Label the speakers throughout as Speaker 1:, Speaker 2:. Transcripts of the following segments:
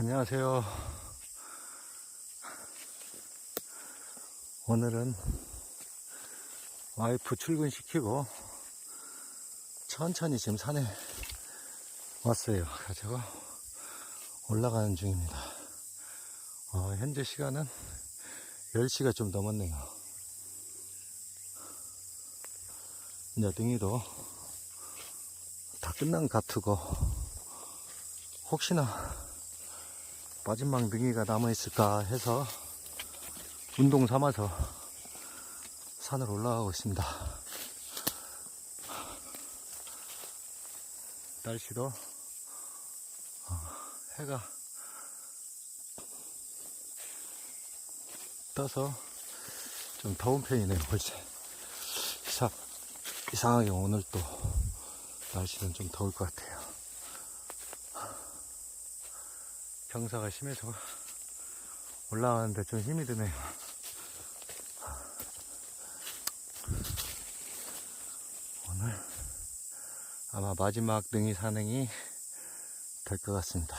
Speaker 1: 안녕하세요. 오늘은 와이프 출근시키고 천천히 지금 산에 왔어요. 제가 올라가는 중입니다. 어, 현재 시간은 10시가 좀 넘었네요. 이제 등이도 다 끝난 것 같고 혹시나 마지막 능이가 남아있을까 해서 운동 삼아서 산을 올라가고 있습니다. 날씨도 어, 해가 떠서 좀 더운 편이네요. 벌써 이상, 이상하게 오늘 또 날씨는 좀 더울 것 같아요. 경사가 심해서 올라가는데 좀 힘이 드네요. 오늘 아마 마지막 능이 산행이 될 것 같습니다.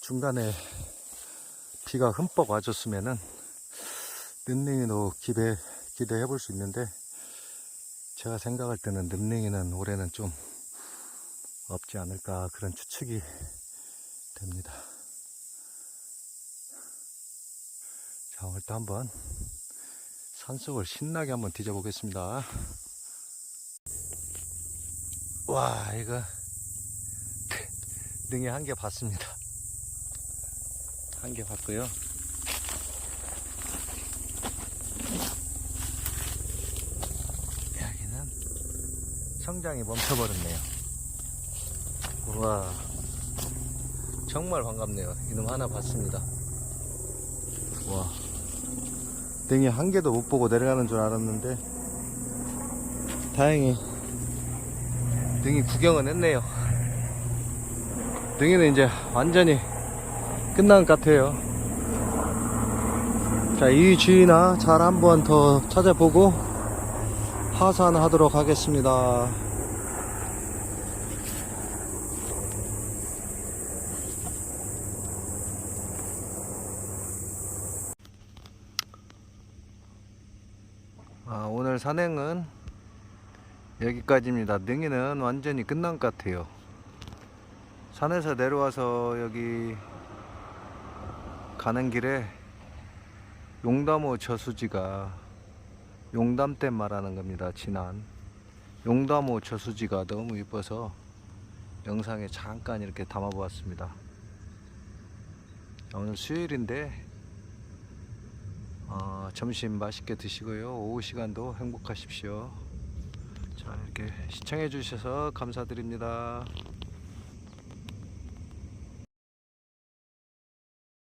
Speaker 1: 중간에 비가 흠뻑 와줬으면은 능능이도 기대, 기대해 볼 수 있는데 제가 생각할 때는 능능이는 올해는 좀 없지 않을까 그런 추측이 됩니다. 자, 오늘도 한번 산속을 신나게 한번 뒤져보겠습니다. 와, 이거 능이 한개 봤습니다. 한 개 봤고요. 여기는 성장이 멈춰버렸네요. 우와 정말 반갑네요. 이놈 하나 봤습니다. 와. 등이 한 개도 못 보고 내려가는 줄 알았는데. 다행히 등이 구경은 했네요. 등이는 이제 완전히 끝난 것 같아요. 자이 주위나 잘 한번 더 찾아보고 하산하도록 하겠습니다 아, 오늘 산행은 여기까지입니다. 능이는 완전히 끝난 것 같아요. 산에서 내려와서 여기 가는 길에 용담호 저수지가 용담 댐 말하는 겁니다. 지난 용담호 저수지가 너무 이뻐서 영상에 잠깐 이렇게 담아 보았습니다. 오늘 수요일인데 어, 점심 맛있게 드시고요. 오후 시간도 행복하십시오. 자, 이렇게 시청해 주셔서 감사드립니다.